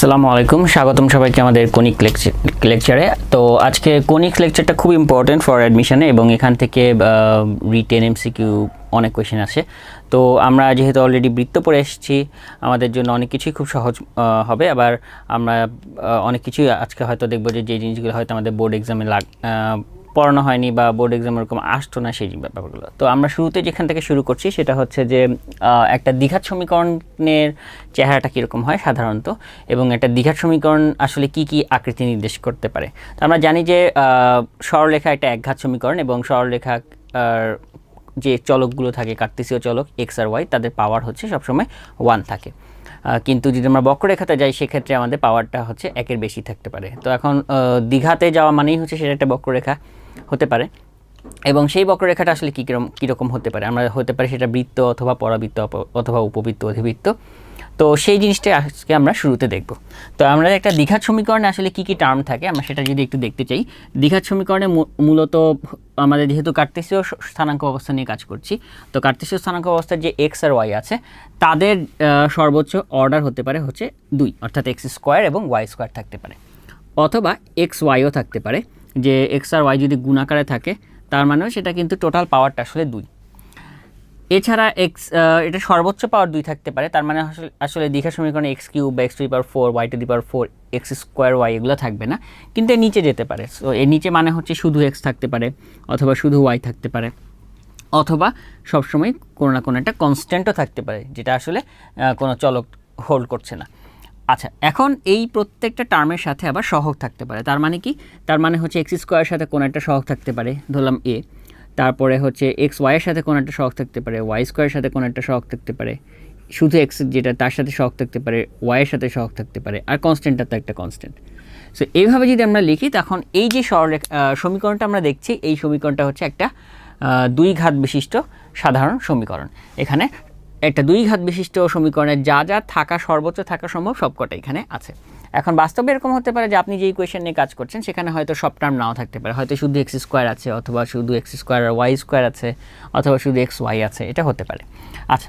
আসসালামু আলাইকুম, স্বাগতম সবাইকে আমাদের কোনিক লেকচারে তো আজকে কোনিক লেকচারটা খুব ইম্পর্টেন্ট ফর অ্যাডমিশনে এবং এখান থেকে রিটেন এমসিকিউ অনেক কোয়েশ্চেন আসে। তো আমরা যেহেতু অলরেডি বৃত্ত পড়ে এসেছি, আমাদের জন্য অনেক কিছুই খুব সহজ হবে। আবার আমরা অনেক কিছুই আজকে হয়তো দেখব যে যে জিনিসগুলো হয়তো আমাদের বোর্ড এক্সামে লাগ পড়ানো হয়নি বা বোর্ড এক্সাম ওরকম আসতো না সেই ব্যাপারগুলো। তো আমরা শুরুতে যেখান থেকে শুরু করছি সেটা হচ্ছে যে একটা দ্বিঘাত সমীকরণের চেহারাটা কীরকম হয় সাধারণত এবং একটা দ্বিঘাত সমীকরণ আসলে কি কি আকৃতি নির্দেশ করতে পারে। তো আমরা জানি যে সরলরেখা একটা একঘাত সমীকরণ এবং সরলরেখা যে চলকগুলো থাকে, কার্তেসীয় চলক এক্স আর ওয়াই তাদের পাওয়ার হচ্ছে সবসময় ওয়ান থাকে। কিন্তু যদি আমরা বক্ররেখাতে যাই, সেক্ষেত্রে আমাদের পাওয়ারটা হচ্ছে একের বেশি থাকতে পারে। তো এখন দীঘাতে যাওয়া মানেই হচ্ছে সেটা একটা বক্ররেখা। হতে পারে। এবং সেই বক্ররেখাটা আসলে কী কীরকম কীরকম হতে পারে? আমরা হতে পারে সেটা বৃত্ত অথবা পরাবৃত্ত অথবা উপবৃত্ত, অধিবৃত্ত। তো সেই জিনিসটা আজকে আমরা শুরুতে দেখব। তো আমরা একটা দীঘার সমীকরণে আসলে কী কী টার্ম থাকে, আমরা সেটা যদি একটু দেখতে চাই। দীঘার সমীকরণে মূলত আমাদের যেহেতু কার্তেসীয় স- স্থানাঙ্ক অবস্থা নিয়ে কাজ করছি, তো কার্তেসীয় স্থানাঙ্ক অবস্থার যে এক্স আর ওয়াই আছে, তাদের সর্বোচ্চ অর্ডার হতে পারে হচ্ছে দুই, অর্থাৎ এক্স স্কোয়ার এবং ওয়াই স্কোয়ার থাকতে পারে। অথবা এক্স ওয়াইও থাকতে পারে। যে এক্স আর ওয়াই যদি গুণাকারে থাকে, তার মানেও সেটা কিন্তু টোটাল পাওয়ারটা আসলে দুই। এছাড়া এক্স এটা সর্বোচ্চ পাওয়ার দুই থাকতে পারে, তার মানে আসলে- দীঘা সমীকরণে এক্স কিউব বা X to power four Y to the power four X square Y এগুলো থাকবে না, কিন্তু এর নিচে যেতে পারে। সো এর নিচে মানে হচ্ছে শুধু এক্স থাকতে পারে, অথবা শুধু ওয়াই থাকতে পারে, অথবা সবসময় কোনো না কোনো একটা কনস্ট্যান্টও থাকতে পারে, যেটা আসলে কোনো চলক হোল্ড করছে না। আচ্ছা এখন এই প্রত্যেকটা টার্মের সাথে আবার সহগ থাকতে পারে। তার মানে কি? তার মানে হচ্ছে এক্স স্কোয়ারের সাথে কোনো একটা সহগ থাকতে পারে ধরলাম এ তারপরে হচ্ছে এক্স ওয়াইয়ের সাথে কোনো একটা সহগ থাকতে পারে ওয়াই স্কোয়ারের সাথে কোনো একটা সহগ থাকতে পারে। শুধু এক্স যেটা তার সাথে সহগ থাকতে পারে ওয়াইয়ের সাথে সহগ থাকতে পারে আর কনস্ট্যান্টটা তো একটা কনস্ট্যান্ট সো এইভাবে যদি আমরা লিখি তখন এই যে সরলরেখ আহ, সমীকরণটা আমরা দেখছি এই সমীকরণটা হচ্ছে একটা দুই ঘাত বিশিষ্ট সাধারণ সমীকরণ। এখানে একটা দুই ঘাত বিশিষ্ট সমীকরণের যা যা থাকা, সর্বোচ্চ থাকা সম্ভব সবকটা এখানে আছে। এখন বাস্তবে এরকম হতে পারে যে আপনি যেই কোয়েশন নিয়ে কাজ করছেন, সেখানে হয়তো সব টার্ম নাও থাকতে পারে। হয়তো শুধু এক্স স্কোয়ার আছে, অথবা শুধু এক্স স্কোয়ার আর ওয়াই স্কোয়ার আছে, অথবা শুধু এক্স ওয়াই আছে, এটা হতে পারে। আচ্ছা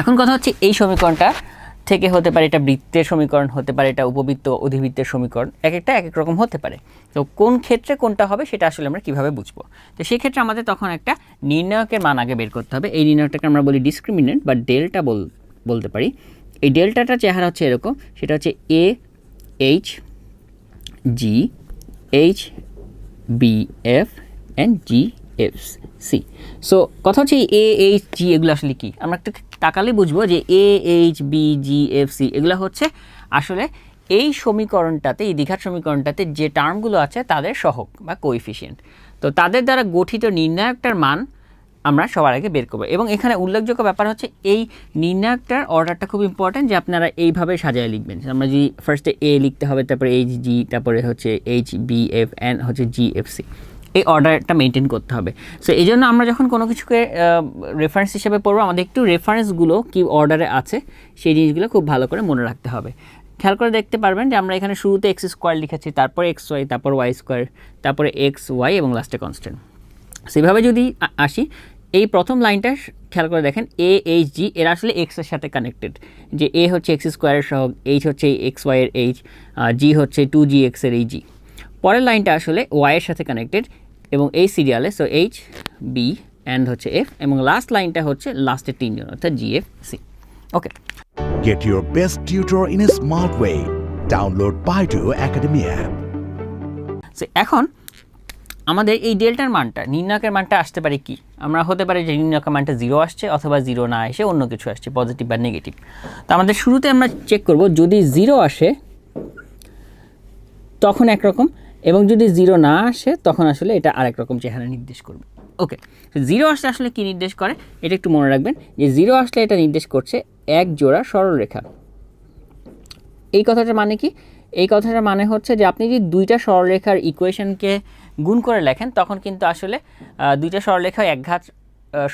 এখন কথা হচ্ছে এই সমীকরণটা থেকে হতে পারে, এটা বৃত্তের সমীকরণ হতে পারে, এটা উপবৃত্ত অধিবৃত্তের সমীকরণ, এক একটা এক এক রকম হতে পারে। তো কোন ক্ষেত্রে কোনটা হবে সেটা আসলে আমরা কীভাবে বুঝব? তো সেক্ষেত্রে আমাদের তখন একটা নির্ণায়কের মান আগে বের করতে হবে। এই নির্ণায়কটাকে আমরা বলি ডিসক্রিমিনেন্ট বা ডেল্টা বল, বলতে পারি। এই ডেল্টাটার চেহারা হচ্ছে এরকম, সেটা হচ্ছে A H G H B F and G F C. So কথা হচ্ছে এ এইচ জি এগুলো আসলে কি? আমরা একটু তাকালে বুঝব যে A H B G F C এগুলো হচ্ছে আসলে এই সমীকরণটাতে, এই দীঘার সমীকরণটাতে যে টার্মগুলো আছে তাদের সহগ বা কোইফিশিয়েন্ট তো তাদের দ্বারা গঠিত নির্ণায়কটার মান আমরা সবার আগে বের করব। এবং এখানে উল্লেখযোগ্য ব্যাপার হচ্ছে এই নির্ণায়কটার অর্ডারটা খুব ইম্পর্ট্যান্ট যে আপনারা এইভাবে সাজায় লিখবেন। আমরা যদি ফার্স্টে এ লিখতে হবে, তারপরে এইচ জি তারপরে হচ্ছে এইচ বি এফ এন হচ্ছে জি এফ সি এই অর্ডারটা মেনটেন করতে হবে। সো এই জন্য আমরা যখন কোনো কিছুকে রেফারেন্স হিসেবে পড়ব, আমাদের একটু রেফারেন্সগুলো কি অর্ডারে আছে, সেই জিনিসগুলো খুব ভালো করে মনে রাখতে হবে। খেয়াল করে দেখতে পারবেন যে আমরা এখানে শুরুতে এক্স স্কোয়ার লিখেছি, তারপরে এক্স ওয়াই তারপর ওয়াই স্কোয়ার তারপরে এক্স ওয়াই এবং লাস্টে কনস্ট্যান্ট সেভাবে যদি আসি, এই প্রথম লাইনটা খেয়াল করে দেখেন এ এইচ জি এরা আসলে এক্সের সাথে কানেক্টেড যে এ হচ্ছে এক্স স্কোয়ারের সহগ এইচ হচ্ছে এক্স ওয়াইয়ের এইচ জি হচ্ছে টু জি এক্সের এই জি পরের লাইনটা আসলে ওয়াইয়ের সাথে কানেক্টেড এবং এই সিরিয়ালে সো এইচ বি অ্যান্ড হচ্ছে এফ এবং লাস্ট লাইনটা হচ্ছে লাস্টের তিনজন অর্থাৎ G F C okay Get your best tutor in a smart way. Download Baidu Academy app. So এখন আমাদের এই ডেল্টার মানটা নির্ণায়কের মানটা আসতে পারে কি আমরা হতে পারে যে নির্ণায়কের মানটা জিরো আসছে অথবা জিরো না এসে অন্য কিছু আসছে পজিটিভ বা নেগেটিভ তো আমাদের শুরুতে আমরা চেক করব যদি জিরো আসে তখন একরকম এবং যদি জিরো না আসে, তখন আসলে এটা আরেক রকম চেহারা নির্দেশ করবে। ওকে জিরো আসলে আসলে কী নির্দেশ করে? এটা একটু মনে রাখবেন যে জিরো আসলে এটা নির্দেশ করছে এক জোড়া সরলরেখা এই কথাটার মানে কি? এই কথাটার মানে হচ্ছে যে আপনি যদি দুইটা সরলরেখার ইকুয়েশনকে গুণ করে লেখেন, তখন কিন্তু আসলে দুইটা সরলরেখা একঘাত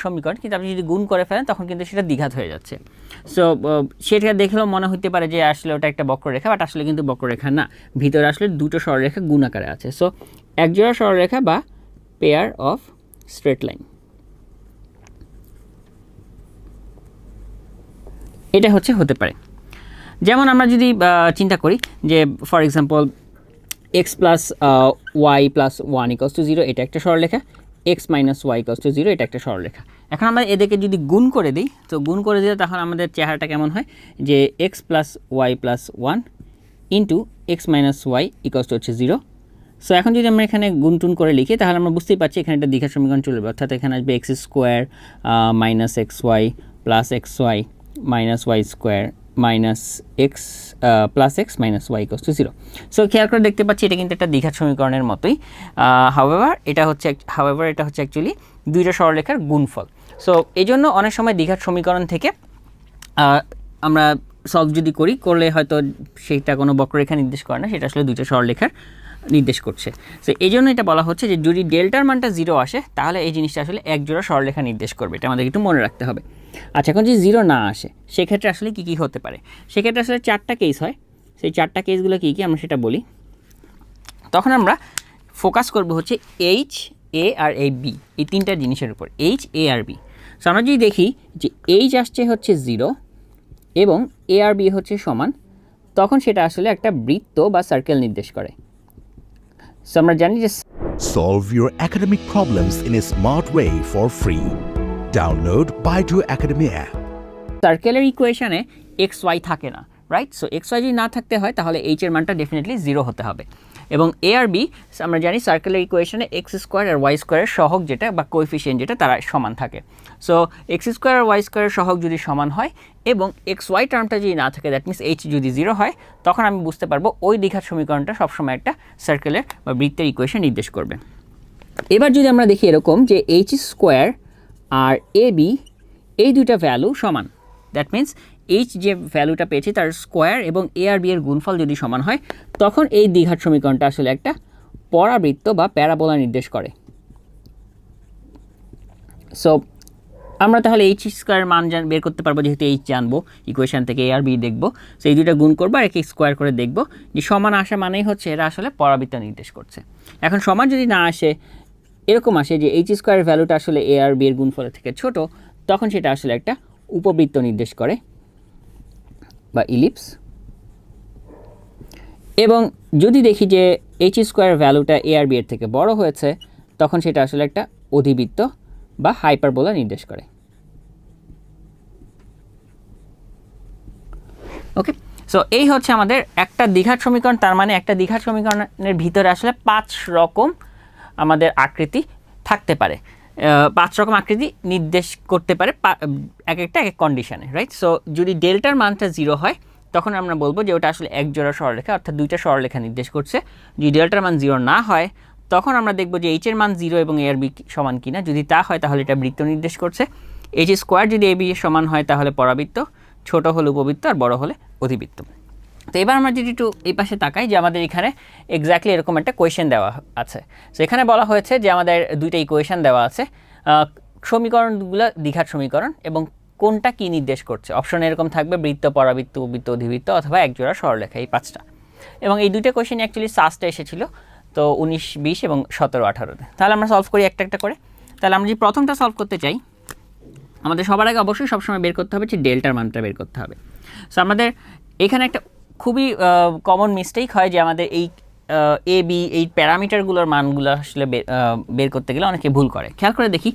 সমীকরণ, কিন্তু আপনি যদি গুণ করে ফেলেন, তখন কিন্তু সেটা দ্বিঘাত হয়ে যাচ্ছে। সো সেটা দেখলেও মনে হতে পারে যে আসলে ওটা একটা বক্ররেখা বাট আসলে কিন্তু বক্ররেখা না। ভিতরে আসলে দুটো সরলরেখা গুণ আকারে আছে। সো একজোড়া সরলরেখা বা পেয়ার অফ স্ট্রেট লাইন এটা হচ্ছে, হতে পারে। যেমন আমরা যদি চিন্তা করি যে for example X plus Y plus one equals to zero এটা একটা সরলরেখা X minus Y equals to zero এটা একটা সরলরেখা এখন আমরা এদেরকে যদি গুণ করে দিই, তো গুণ করে দিলে তখন আমাদের চেহারাটা কেমন হয়? যে X plus Y plus one into X minus Y equals হচ্ছে জিরো সো এখন যদি আমরা এখানে গুনটুন করে লিখি, তাহলে আমরা বুঝতেই পারছি এখানে একটা দীঘার সমীকরণ চলবে অর্থাৎ এখানে আসবে X square minus X Y plus X Y minus Y square minus X plus X minus Y equals to zero so খেয়াল করে দেখতে পাচ্ছি এটা কিন্তু একটা দীঘার সমীকরণের মতোই। হাওয়েভার এটা হচ্ছে হাওয়েভার এটা হচ্ছে অ্যাকচুয়ালি দুইটা সরলরেখার গুণফল। সো এই জন্য অনেক সময় দীঘার সমীকরণ থেকে আহ, আমরা সলভ যদি করি করলে হয়তো সেইটা কোনো বক্ররেখা নির্দেশ করে না সেটা আসলে দুইটা সরলরেখার নির্দেশ করছে। তো এই জন্য এটা বলা হচ্ছে যে, যদি ডেল্টার মানটা জিরো আসে, তাহলে এই জিনিসটা আসলে এক জোড়া সরলরেখা নির্দেশ করবে। এটা আমাদের একটু মনে রাখতে হবে। আচ্ছা এখন যদি জিরো না আসে, সেক্ষেত্রে আসলে কী কী হতে পারে? সেক্ষেত্রে আসলে চারটা কেস হয়। সেই চারটা কেসগুলো কী কী, আমরা সেটা বলি। তখন আমরা ফোকাস করব হচ্ছে H A R A B এই তিনটা জিনিসের উপর। এইচ এ আর বি সো আমরা যদি দেখি যে এইচ আসছে হচ্ছে জিরো এবং এ আর বি হচ্ছে সমান, তখন সেটা আসলে একটা বৃত্ত বা সার্কেল নির্দেশ করে। সো আমরা জানি যে solve your academic problems in a smart way for free download Baidu academy app সার্কেলের ইকুয়েশনে এক্স ওয়াই থাকে না রাইট সো এক্স ওয়াই যদি না থাকতে হয় তাহলে এইচ এর মানটা ডেফিনেটলি জিরো হতে হবে। এবং এ আর বি আমরা জানি সার্কেলের ইকুয়েশনে এক্স স্কোয়ার আর ওয়াই স্কোয়ারের সহগ যেটা বা কোএফিসিয়েন্ট যেটা তারা সমান থাকে। সো এক্স স্কোয়ার আর ওয়াই স্কোয়ারের সহগ যদি সমান হয় এবং এক্স ওয়াই টার্মটা যদি না থাকে দ্যাট মিনস এইচ যদি জিরো হয়, তখন আমি বুঝতে পারব ওই দীঘার সমীকরণটা সবসময় একটা সার্কেলের বা বৃত্তের ইকুয়েশন নির্দেশ করবে। এবার যদি আমরা দেখি এরকম যে এইচ স্কোয়ার আর এ বি এই দুইটা ভ্যালু সমান। দ্যাট মিন্স এইচ যে ভ্যালুটা পেয়েছি তার স্কোয়ার এবং এ আর বি এর গুণফল যদি সমান হয়, তখন এই দ্বিঘাত সমীকরণটা আসলে একটা পরাবৃত্ত বা প্যারাবোলা নির্দেশ করে। সো আমরা তাহলে এইচ স্কোয়ার মান জান, বের করতে পারব, যেহেতু এইচ জানব ইকুয়েশান থেকে এ আর বি দেখব। সো এই দুইটা গুণ করব আর একে স্কোয়ার করে দেখব যে সমান আসা মানেই হচ্ছে এরা আসলে পরাবৃত্ত নির্দেশ করছে। এখন সমান যদি না আসে, এরকম আসে যে এইচ স্কোয়ারের ভ্যালুটা আসলে এ আর বি এর গুণফলের থেকে ছোট, তখন সেটা আসলে একটা উপবৃত্ত নির্দেশ করে বা ইলিপস এবং যদি দেখি যে এইচ স্কোয়ার ভ্যালুটা এ আর বি এর থেকে বড় হয়েছে, তখন সেটা আসলে একটা অধিবৃত্ত বা হাইপারবোলা নির্দেশ করে। ওকে সো এই হচ্ছে আমাদের একটা দীঘার সমীকরণ, তার মানে একটা দীঘার সমীকরণের ভিতরে আসলে পাঁচ রকম আমাদের আকৃতি থাকতে পারে। পাঁচ রকম আকৃতি নির্দেশ করতে পারে এক একটা, এক এক কন্ডিশনে রাইট সো যদি ডেল্টার মানটা জিরো হয়, তখন আমরা বলব যে ওটা আসলে এক জোড়া সরলরেখা, অর্থাৎ দুইটা সরলরেখা নির্দেশ করছে। যদি ডেল্টার মান জিরো না হয়, তখন আমরা দেখব যে এইচ এর মান জিরো এবং এ আর বি সমান কিনা। যদি তা হয়, তাহলে এটা বৃত্ত নির্দেশ করছে। এইচ স্কোয়ার যদি এ বি এর সমান হয়, তাহলে পরাবৃত্ত, ছোট হলে উপবৃত্ত আর বড় হলে অধিবৃত্ত। তো এবার আমরা যদি একটু এই পাশে তাকাই যে আমাদের এখানে এক্স্যাক্টলি এরকম একটা কোয়েশ্চেন দেওয়া আছে। সো এখানে বলা হয়েছে যে আমাদের দুইটা ইকুয়েশন দেওয়া আছে। সমীকরণগুলো দ্বিঘাত সমীকরণ এবং কোনটা কি নির্দেশ করছে? অপশন এরকম থাকবে বৃত্ত, পরাবৃত্ত বৃত্ত অধিবৃত্ত অথবা একজোড়া সরলরেখা এই পাঁচটা। এবং এই দুইটা কোয়েশ্চেন অ্যাকচুয়ালি সাস্টে এসেছিল, তো উনিশ, বিশ এবং সতেরো আঠারোতে তাহলে আমরা সলভ করি একটা একটা করে। তাহলে আমরা যদি প্রথমটা সলভ করতে চাই, আমাদের সবার আগে অবশ্যই সবসময় বের করতে হবে যে ডেল্টার মানটা বের করতে হবে। সো আমাদের এখানে একটা খুবই কমন মিস্টেক হয় যে আমাদের এই এ বি এই প্যারামিটারগুলোর মানগুলো আসলে বের করতে গেলে অনেকে ভুল করে। খেয়াল করে দেখি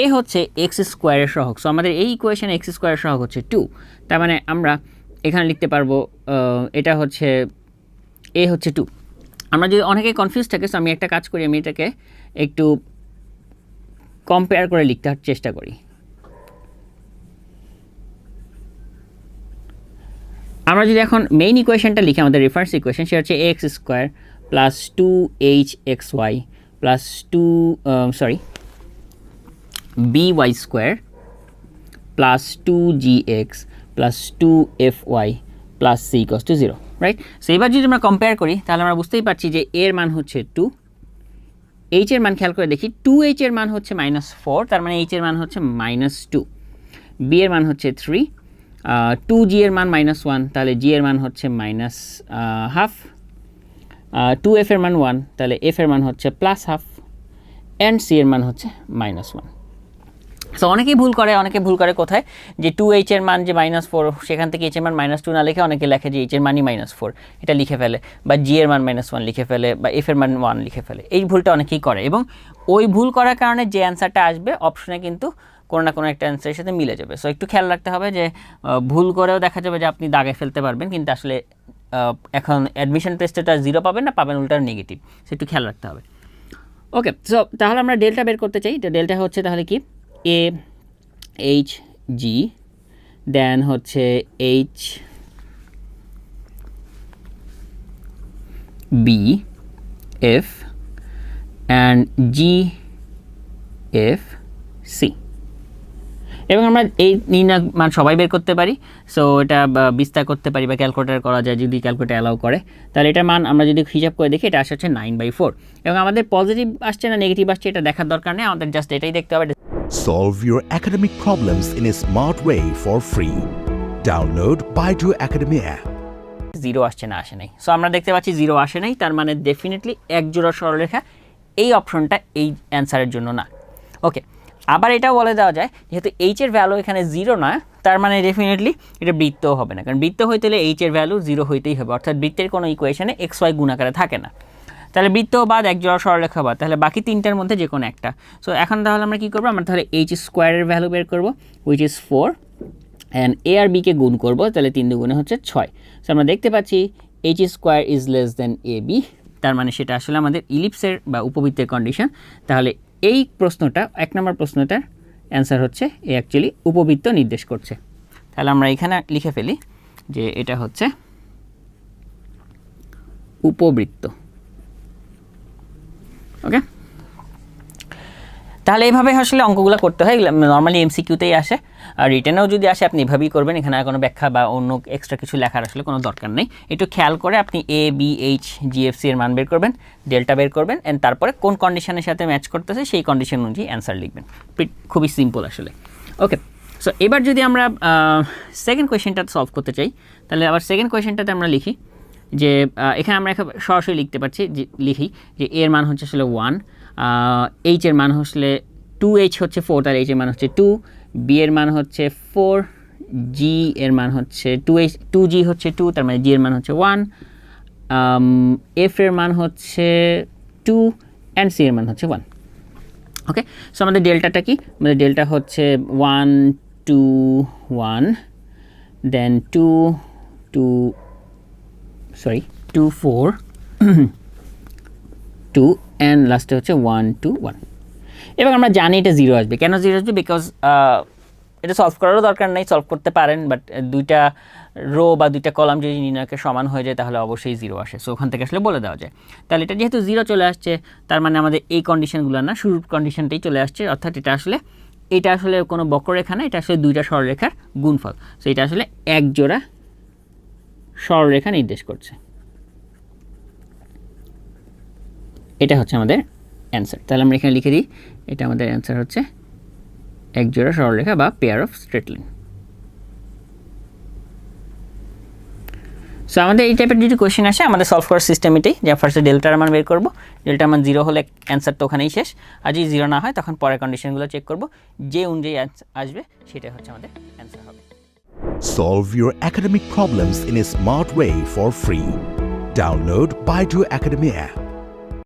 এ হচ্ছে এক্স স্কোয়ারের সহগ। সো আমাদের এই ইকুয়েশনে এক্স স্কোয়ারের সহগ হচ্ছে টু তার মানে আমরা এখানে লিখতে পারব এটা হচ্ছে এ হচ্ছে টু আমরা যদি অনেকে কনফিউজ থাকে সো আমি একটা কাজ করি, আমি এটাকে একটু কম্পেয়ার করে লিখতে চেষ্টা করি। আমরা যদি এখন মেইন ইকুয়েশনটা লিখি, আমাদের রেফারেন্স ইকুয়েশন সেটা হচ্ছে X square plus two H X Y plus two sorry B Y square plus two G X plus two F Y plus C equals to zero right so এবার যদি আমরা compare করি, তাহলে আমরা বুঝতেই পারছি যে এর মান হচ্ছে টু এইচ এর মান খেয়াল করে দেখি টু এইচ এর মান হচ্ছে মাইনাস ফোর তার মানে এইচ এর মান হচ্ছে মাইনাস টু বি এর মান হচ্ছে থ্রি টু জি এর মান মাইনাস ওয়ান তাহলে জি এর মান হচ্ছে মাইনাস হাফ টু এফ এর মান ওয়ান তাহলে এফ এর মান হচ্ছে প্লাস হাফ অ্যান্ড সি এর মান হচ্ছে মাইনাস ওয়ান সো অনেকেই ভুল করে, অনেকে ভুল করে কোথায়? যে টু এইচ এর মান যে মাইনাস ফোর সেখান থেকে এইচ এর মান মাইনাস টু না লিখে অনেকে লেখে যে এইচ এর মানই মাইনাস ফোর এটা লিখে ফেলে বা জি এর মান মাইনাস ওয়ান লিখে ফেলে বা এফ এর মান ওয়ান লিখে ফেলে। এই ভুলটা অনেকেই করে এবং ওই ভুল করার কারণে যে অ্যান্সারটা আসবে অপশনে কিন্তু কোনো না কোনো একটা অ্যান্সারের সাথে মিলে যাবে। সো একটু খেয়াল রাখতে হবে যে ভুল করেও দেখা যাবে যে আপনি দাগে ফেলতে পারবেন, কিন্তু আসলে এখন অ্যাডমিশন টেস্টে তো জিরো পাবেন না, পাবেন উল্টা নেগেটিভ সো একটু খেয়াল রাখতে হবে। ওকে সো তাহলে আমরা ডেল্টা বের করতে চাই। ডেল্টা হচ্ছে তাহলে কি? এ এইচ জি দেন হচ্ছে H B F and G F C এবং আমরা এই নির্ণয় মান সবাই বের করতে পারি। সো এটা বিস্তার করতে পারি বা ক্যালকুলেটার করা যায় যদি ক্যালকুলেটার অ্যালাউ করে। তাহলে এটার মান আমরা যদি হিসাব করে দেখি এটা আসে হচ্ছে নাইন বাই ফোর এবং আমাদের পজিটিভ আসছে না নেগেটিভ আসছে এটা দেখার দরকার নেই। আমাদের জাস্ট এটাই দেখতে হবে। Solve your academic problems in a smart way for free. Download Baidu Academy app. Zero আসছে না আসে নাই। সো আমরা দেখতে পাচ্ছি জিরো আসে নাই। তার মানে ডেফিনেটলি এক জোড়া সরলরেখা। এই অপশনটা এই অ্যান্সারের জন্য না। ওকে আবার এটাও বলে দেওয়া যায়, যেহেতু এইচ এর ভ্যালু এখানে জিরো না, তার মানে ডেফিনেটলি এটা বৃত্তও হবে না। কারণ বৃত্ত হইতে হলে এইচ এর ভ্যালু জিরো হইতেই হবে, অর্থাৎ বৃত্তের কোনো ইকুয়েশনে এক্স ওয়াই গুণাকারে থাকে না। তাহলে বৃত্ত বাদ, এক জোড়া সরলরেখা বাদ, তাহলে বাকি তিনটার মধ্যে যে কোনো একটা। সো এখন তাহলে আমরা কী করব? আমরা তাহলে এইচ স্কোয়ারের ভ্যালু বের করব which is four and A আর বিকে গুণ করব, তাহলে তিন দুগুণে হচ্ছে ছয়। সো আমরা দেখতে পাচ্ছি H square is less than A B তার মানে সেটা আসলে আমাদের ইলিপসের বা উপবৃত্তের কন্ডিশন তাহলে এই প্রশ্নটা, এক নম্বর প্রশ্নটার অ্যান্সার হচ্ছে, এ অ্যাকচুয়ালি উপবৃত্ত নির্দেশ করছে। তাহলে আমরা এখানে লিখে ফেলি যে এটা হচ্ছে উপবৃত্ত। ওকে? তাহলে এইভাবে আসলে অঙ্কগুলো করতে হয়। নর্মালি এমসিকিউতেই আসে। আর রিটেনেও যদি আসে, আপনি এভাবেই করবেন। এখানে আর কোনো ব্যাখ্যা বা অন্য এক্সট্রা কিছু লেখার আসলে কোনো দরকার নেই। একটু খেয়াল করে আপনি এ বি এইচ জিএফসি এর মান বের করবেন ডেল্টা বের করবেন অ্যান্ড তারপরে কোন কন্ডিশনের সাথে ম্যাচ করতেছে, সেই কন্ডিশন অনুযায়ী অ্যান্সার লিখবেন। খুবই সিম্পল আসলে। ওকে সো এবার যদি আমরা সেকেন্ড কোয়েশ্চেনটা সলভ করতে চাই, তাহলে আবার সেকেন্ড কোয়েশ্চেনটাতে আমরা লিখি যে এখানে আমরা সরাসরি লিখতে পারছি যে, লিখি যে এর মান হচ্ছে আসলে ওয়ান এইচ এর মান হচ্ছে টু এইচ হচ্ছে ফোর তাহলে এইচ এর মান হচ্ছে টু বি এর মান হচ্ছে ফোর জি এর মান হচ্ছে টু এইচ টু জি হচ্ছে টু তার মানে জি এর মান হচ্ছে ওয়ান এফ এর মান হচ্ছে টু অ্যান্ড সি এর মান হচ্ছে ওয়ান ওকে সো আমাদের ডেল্টাটা কি? আমাদের ডেল্টা হচ্ছে one two one then two two sorry two four two and লাস্টে হচ্ছে ওয়ান টু ওয়ান এবং আমরা জানি এটা জিরো আসবে। কেন জিরো আসবে? বিকজ এটা সলভ করারও দরকার নেই সলভ করতে পারেন বাট দুইটা রো বা দুইটা কলাম যদি নির্ণয়কে সমান হয়ে যায়, তাহলে অবশ্যই জিরো আসে। সো ওখান থেকে আসলে বলে দেওয়া যায়। তাহলে এটা যেহেতু জিরো চলে আসছে, তার মানে আমাদের এই কন্ডিশনগুলো না, শুরুর কন্ডিশনটাই চলে আসছে, অর্থাৎ এটা আসলে এটা আসলে কোনো বক্ররেখা না, এটা আসলে দুইটা সরলরেখার গুণফল। সো এটা আসলে এক জোড়া সরলরেখা নির্দেশ করছে। এটা হচ্ছে আমাদের অ্যান্সার তাহলে আমরা এখানে লিখে দিই, এটা আমাদের অ্যান্সার হচ্ছে এক জোড়া সরলরেখা বা pair of straight line so আমাদের এই টাইপের যদি কোয়েশ্চেন আসে, আমাদের সলভ করার সিস্টেম এটাই, যে ফার্স্টে ডেল্টার মান বের করব ডেল্টার মান জিরো হলে অ্যান্সার তো ওখানেই শেষ আর যদি জিরো না হয়, তখন পরের কন্ডিশনগুলো চেক করব, যে অনুযায়ী আসবে, সেটাই হচ্ছে আমাদের অ্যান্সার হবে Solve your academic problems in a smart way for free. Download Baidu Academy app.